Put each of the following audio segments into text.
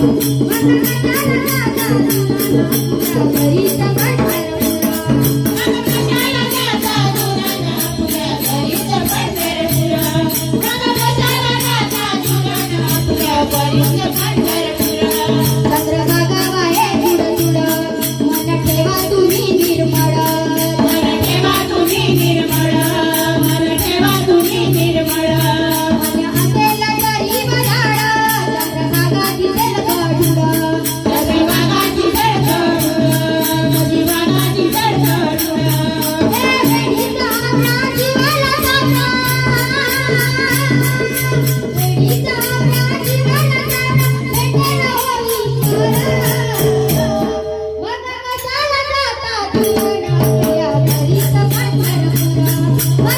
Thank you.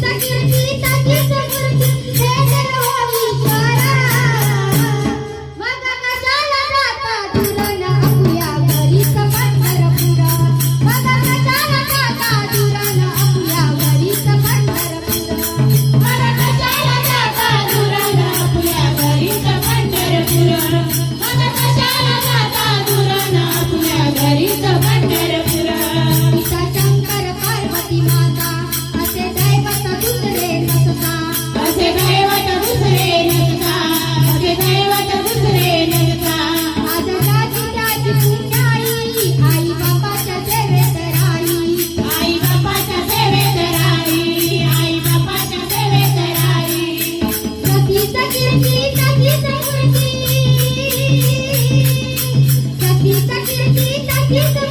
Está aquí Thank you.